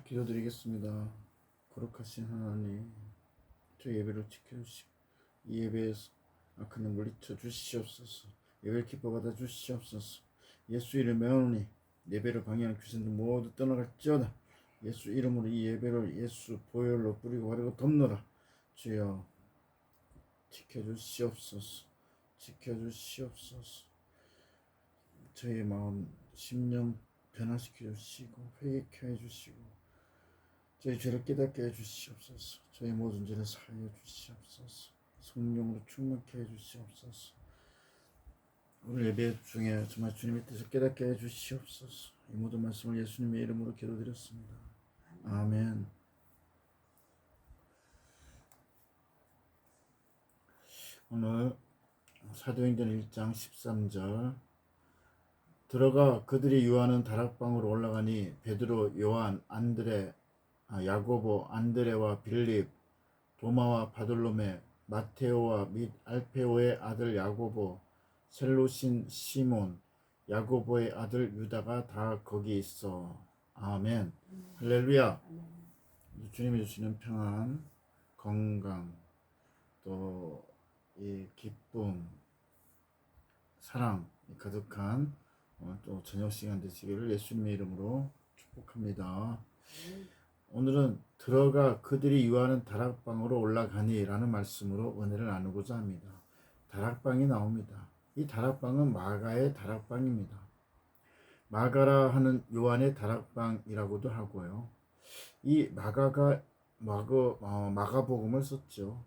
기도드리겠습니다. 거룩하신 하나님, 저 예배를 지켜주시고 이 예배에서 악한 영 물리쳐 주시옵소서. 예배를 기뻐 받아 주시옵소서. 예수 이름에 오니 예배를 방해하는 귀신들 모두 떠나갈지어다. 예수 이름으로 이 예배를 예수 보혈로 뿌리고 바르고 덮노라. 주여 지켜주시옵소서. 지켜주시옵소서. 저의 마음 심령 변화시켜 주시고 회개케 해 주시고 저희 죄를 깨닫게 해 주시옵소서. 저희 모든 죄를 사하여 주시옵소서. 성령으로 충만케 해 주시옵소서. 오늘 예배 중에 정말 주님의 뜻을 깨닫게 해 주시옵소서. 이 모든 말씀을 예수님의 이름으로 기도드렸습니다. 아멘. 오늘 사도행전 1장 13절 들어가 그들이 유하는 다락방으로 올라가니 베드로, 요한, 안드레, 아, 야고보, 안드레와 빌립, 도마와 바돌로메, 마테오와 및 알페오의 아들 야고보, 셀로신 시몬, 야고보의 아들 유다가 다 거기 있어. 아멘. 할렐루야. 주님이 주시는 평안, 건강, 또 이 기쁨, 사랑 가득한 어, 또 저녁 시간 되시기를 예수님의 이름으로 축복합니다. 오늘은 들어가 그들이 유하는 다락방으로 올라가니 라는 말씀으로 은혜를 나누고자 합니다. 다락방이 나옵니다. 이 다락방은 마가의 다락방입니다. 마가라 하는 요한의 다락방이라고도 하고요. 이 마가가 마가 어, 마가복음을 썼죠.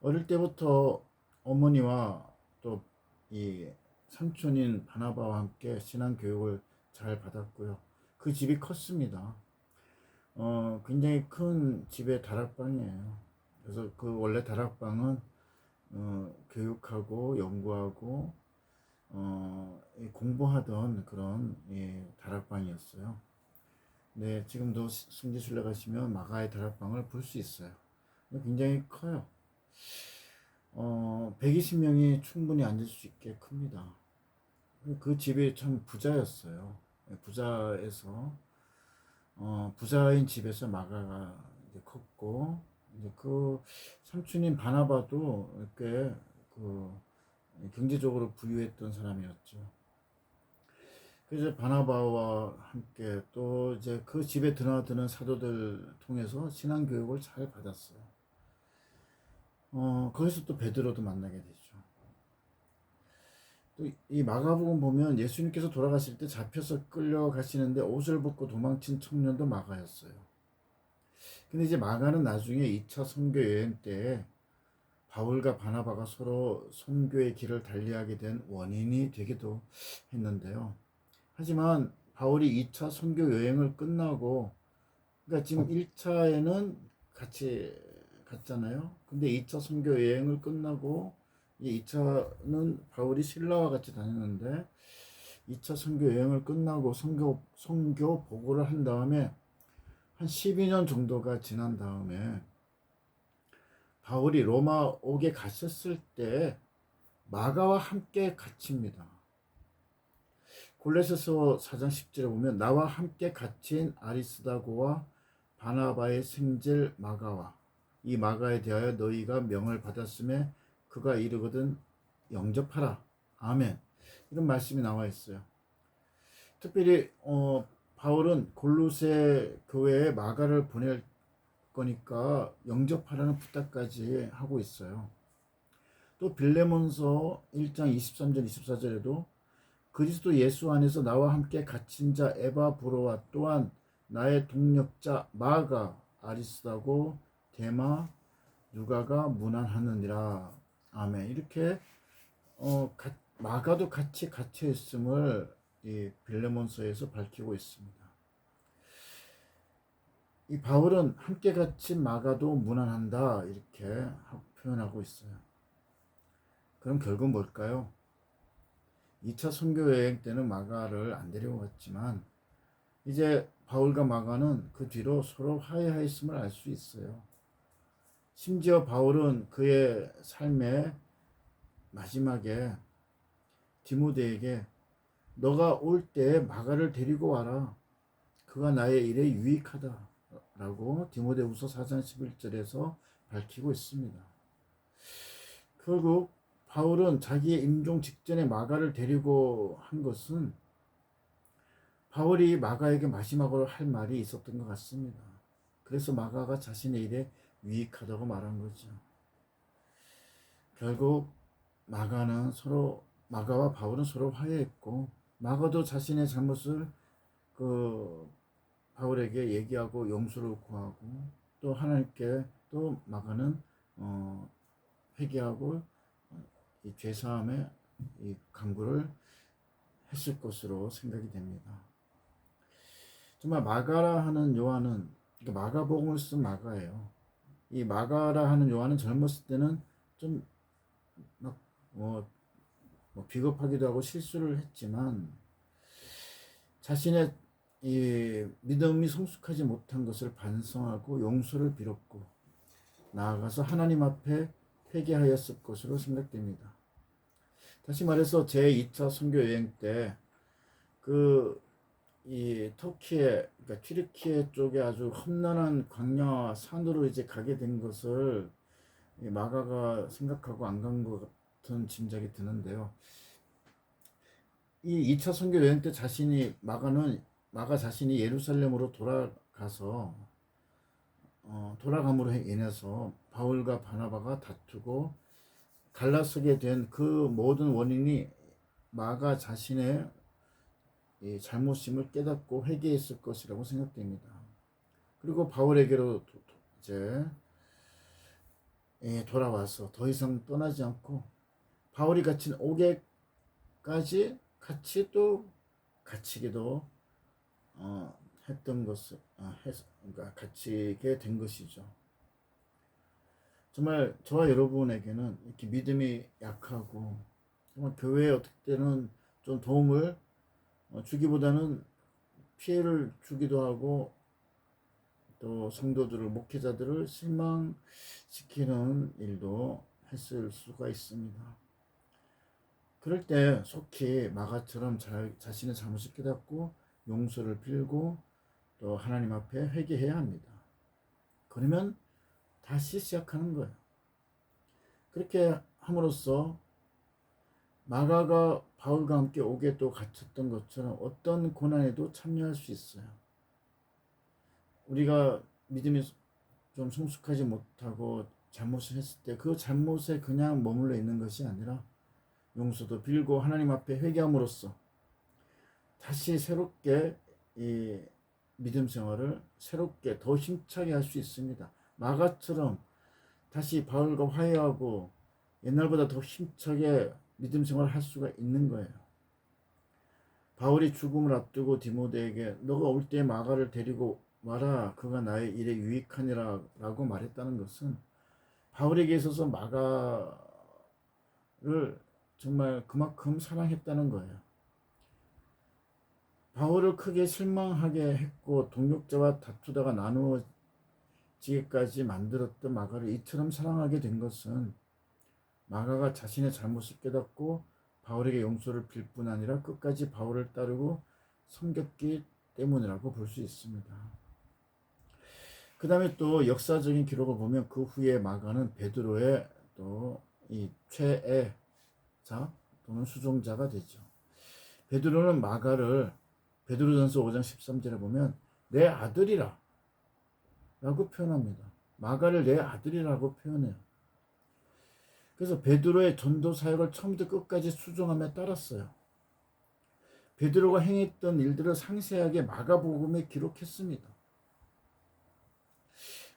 어릴 때부터 어머니와 또 이 삼촌인 바나바와 함께 신앙 교육을 잘 받았고요. 그 집이 컸습니다. 어, 굉장히 큰 집의 다락방이에요. 그래서 그 원래 다락방은 어, 교육하고 연구하고 어, 이 공부하던 그런 예, 다락방이었어요. 네, 지금도 시- 승지순례 가시면 마가의 다락방을 볼 수 있어요. 굉장히 커요. 어, 120명이 충분히 앉을 수 있게 큽니다. 그 집이 참 부자였어요. 예, 부자에서 어, 부자인 집에서 마가가 이제 컸고 이제 그 삼촌인 바나바도 꽤 그 경제적으로 부유했던 사람이었죠. 그래서 바나바와 함께 또 이제 그 집에 드나드는 사도들 통해서 신앙 교육을 잘 받았어요. 어, 거기서 또 베드로도 만나게 되죠. 또이 마가복음 보면 예수님께서 돌아가실 때 잡혀서 끌려가시는데 옷을 벗고 도망친 청년도 마가였어요. 근데 이제 마가는 나중에 2차 선교 여행 때 바울과 바나바가 서로 선교의 길을 달리하게 된 원인이 되기도 했는데요. 하지만 바울이 2차 선교 여행을 끝나고 그러니까 지금 1차에는 같이 갔잖아요. 근데 2차 선교 여행을 끝나고 이 2차는 바울이 신라와 같이 다녔는데 2차 선교 여행을 끝나고 선교 선교 보고를 한 다음에 한 12년 정도가 지난 다음에 바울이 로마 옥에 갔었을 때 마가와 함께 갇힙니다. 골레서서 4장 10절에 보면 나와 함께 갇힌 아리스다고와 바나바의 생질 마가와 이 마가에 대하여 너희가 명을 받았음에 그가 이르거든 영접하라. 아멘. 이런 말씀이 나와 있어요. 특별히 어, 바울은 골로새 교회에 마가를 보낼 거니까 영접하라는 부탁까지 하고 있어요. 또 빌레몬서 1장 23절 24절에도 그리스도 예수 안에서 나와 함께 갇힌 자 에바 브로와 또한 나의 동력자 마가 아리스다고 데마 누가가 문안하느니라 아멘 이렇게 어, 가, 마가도 같이 갇혀 있음을 이 빌레몬서에서 밝히고 있습니다. 이 바울은 함께 갇힌 마가도 문안한다 이렇게 하- 표현하고 있어요. 그럼 결국 뭘까요? 2차 선교 여행 때는 마가를 안 데려갔지만 이제 바울과 마가는 그 뒤로 서로 화해하였음을 알 수 있어요. 심지어 바울은 그의 삶의 마지막에 디모데에게 너가 올 때 마가를 데리고 와라. 그가 나의 일에 유익하다 라고 디모데후서 4장 11절에서 밝히고 있습니다. 결국 바울은 자기의 임종 직전에 마가를 데리고 한 것은 바울이 마가에게 마지막으로 할 말이 있었던 것 같습니다. 그래서 마가가 자신의 일에 유익하다고 말한 거죠. 결국 마가는 서로 마가와 바울은 서로 화해했고 마가도 자신의 잘못을 그 바울에게 얘기하고 용서를 구하고 또 하나님께 또 마가는 어, 회개하고 이 죄사함의 이 강구를 했을 것으로 생각이 됩니다. 정말 마가라 하는 요한은 그러니까 마가복음을 쓴 마가예요. 이 마가라 하는 요한은 젊었을 때는 좀막 뭐, 뭐 비겁하기도 하고 실수를 했지만 자신의 이 믿음이 성숙하지 못한 것을 반성하고 용서를 빌었고 나아가서 하나님 앞에 회개하였을 것으로 생각됩니다. 다시 말해서 제 2차 선교 여행 때그 이 터키에 그러니까 튀르키예 쪽에 아주 험난한 광야 산으로 이제 가게 된 것을 이 마가가 생각하고 안 간 것 같은 짐작이 드는데요. 이 2차 선교 여행 때 자신이 마가는 마가 자신이 예루살렘으로 돌아가서 어, 돌아감으로 인해서 바울과 바나바가 다투고 갈라서게 된 그 모든 원인이 마가 자신의 이 잘못심을 깨닫고 회개했을 것이라고 생각됩니다. 그리고 바울에게로 이제 예, 돌아와서 더 이상 떠나지 않고 바울이 갇힌 옥에까지 같이 또 갇히기도 어, 했던 것을 어, 했, 그러니까 갇히게 된 것이죠. 정말 저와 여러분에게는 이렇게 믿음이 약하고 정말 교회에 어떻게 때는 좀 도움을 어, 주기보다는 피해를 주기도 하고 또 성도들을 목회자들을 실망시키는 일도 했을 수가 있습니다. 그럴 때 속히 마가처럼 자, 자신의 잘못을 깨닫고 용서를 빌고 또 하나님 앞에 회개해야 합니다. 그러면 다시 시작하는 거예요. 그렇게 함으로써 마가가 바울과 함께 옥에 또 갇혔던 것처럼 어떤 고난에도 참여할 수 있어요. 우리가 믿음이 좀 성숙하지 못하고 잘못을 했을 때 그 잘못에 그냥 머물러 있는 것이 아니라 용서도 빌고 하나님 앞에 회개함으로써 다시 새롭게 이 믿음 생활을 새롭게 더 힘차게 할 수 있습니다. 마가처럼 다시 바울과 화해하고 옛날보다 더 힘차게 믿음 생활을 할 수가 있는 거예요. 바울이 죽음을 앞두고 디모데에게 너가 올 때 마가를 데리고 와라 그가 나의 일에 유익하니라 라고 말했다는 것은 바울에게 있어서 마가를 정말 그만큼 사랑했다는 거예요. 바울을 크게 실망하게 했고 동력자와 다투다가 나누어지기까지 만들었던 마가를 이처럼 사랑하게 된 것은 마가가 자신의 잘못을 깨닫고 바울에게 용서를 빌 뿐 아니라 끝까지 바울을 따르고 섬겼기 때문이라고 볼 수 있습니다. 그 다음에 또 역사적인 기록을 보면 그 후에 마가는 베드로의 또 이 최애자 또는 수종자가 되죠. 베드로는 마가를 베드로전서 5장 13절에 보면 내 아들이라 라고 표현합니다. 마가를 내 아들이라고 표현해요. 그래서 베드로의 전도 사역을 처음부터 끝까지 수종하며 따랐어요. 베드로가 행했던 일들을 상세하게 마가복음에 기록했습니다.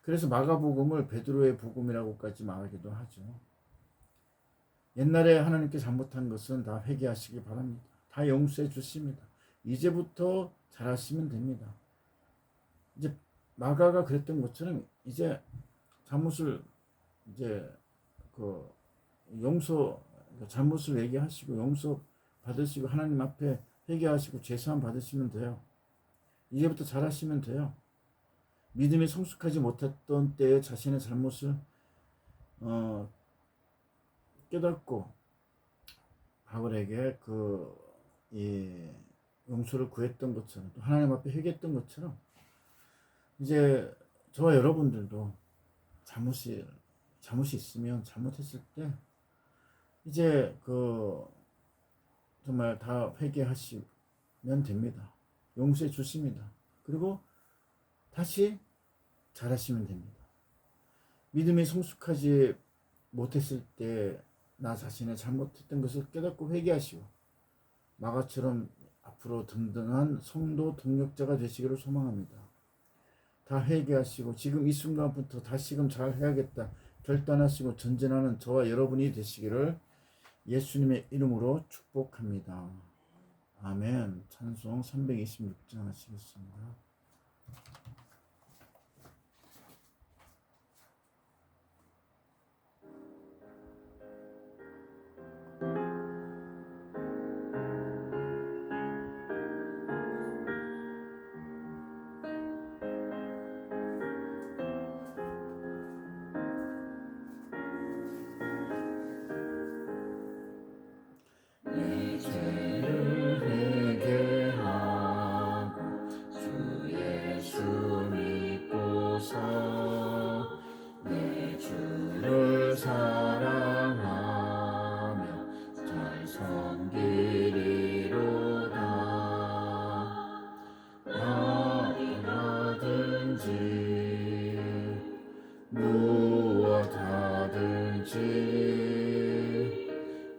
그래서 마가복음을 베드로의 복음이라고까지 말하기도 하죠. 옛날에 하나님께 잘못한 것은 다 회개하시기 바랍니다. 다 용서해 주십니다. 이제부터 잘하시면 됩니다. 이제 마가가 그랬던 것처럼 이제 잘못을 이제 그 용서 잘못을 얘기하시고 용서 받으시고 하나님 앞에 회개하시고 죄사함 받으시면 돼요. 이제부터 잘하시면 돼요. 믿음이 성숙하지 못했던 때에 자신의 잘못을 어, 깨닫고 바울에게 그 이 용서를 구했던 것처럼 또 하나님 앞에 회개했던 것처럼 이제 저와 여러분들도 잘못이 잘못이 있으면 잘못했을 때 이제 그 정말 다 회개하시면 됩니다. 용서해 주십니다. 그리고 다시 잘하시면 됩니다. 믿음이 성숙하지 못했을 때 나 자신의 잘못했던 것을 깨닫고 회개하시고 마가처럼 앞으로 든든한 성도 동력자가 되시기를 소망합니다. 다 회개하시고 지금 이 순간부터 다시금 잘 해야겠다 결단하시고 전진하는 저와 여러분이 되시기를 예수님의 이름으로 축복합니다. 아멘. 찬송 326장 하시겠습니다.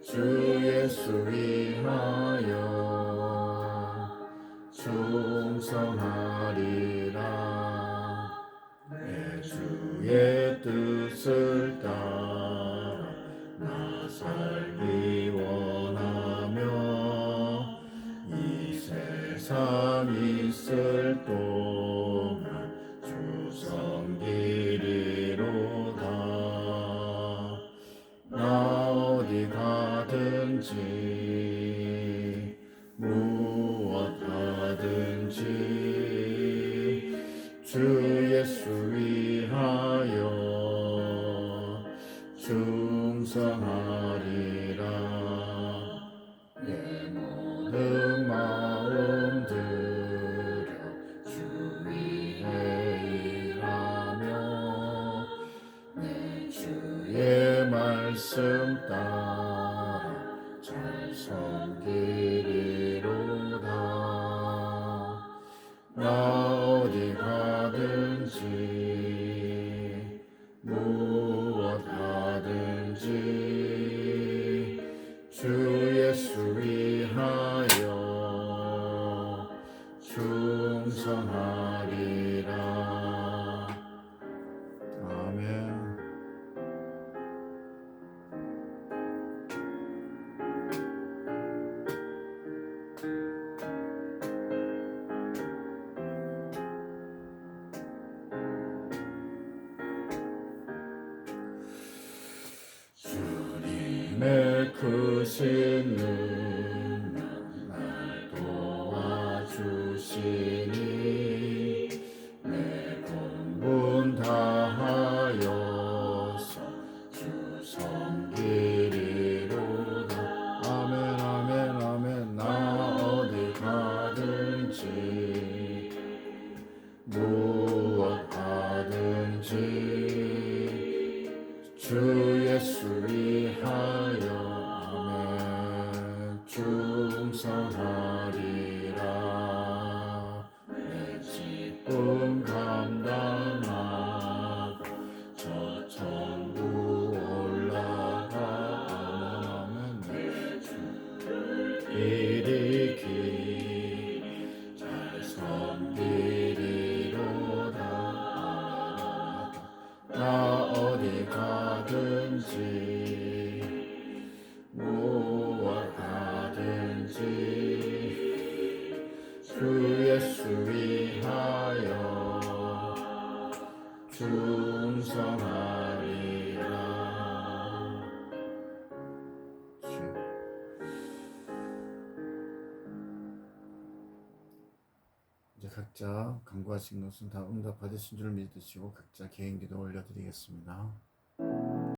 주 예수 위하여 충성하리라. 내 주의 뜻 하든지 주 예수 위하여 충성하리라. 내 모든 마음 들여 주 위에 일하며 내 주의 말씀 따라 충성 충성하리라. 내 기쁨 감당 하든지 주 예수 위하여 충성하리라 주. 이제 각자 간구하신 것은 다 응답 받으신 줄 믿으시고 각자 개인 기도 올려드리겠습니다.